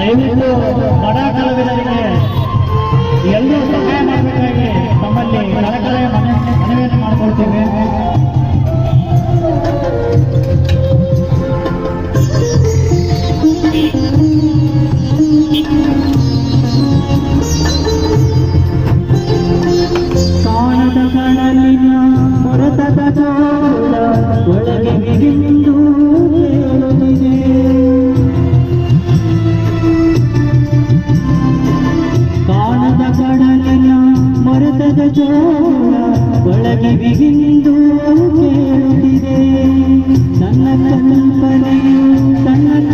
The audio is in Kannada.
ದಯವಿಟ್ಟು ಬಡ ಕಲಾವಿದರಿಗೆ ಎಲ್ಲರೂ ಸಹಾಯ ಮಾಡಬೇಕಾಗಿ ತಮ್ಮಲ್ಲಿ ಕಳಕಳೆಯ ಮನೆ ಮನವಿಯನ್ನು ಮಾಡಿಕೊಳ್ತೇವೆ Thank you. ಮನದ ಜೋಳ ಒಳಗಿವಿಗಿಂದು ಕೇಳುತ್ತಿದೆ. ನನ್ನ ಕಲ್ಪನೆಯು ತನ್ನ